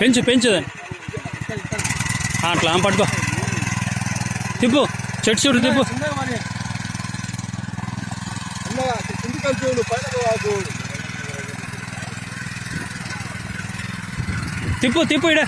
పెంచు పెంచు. అట్లా పట్టుకో. తిప్పు చెట్టు చుట్టూ తిప్పు. తిప్పు తిప్పు ఇడా.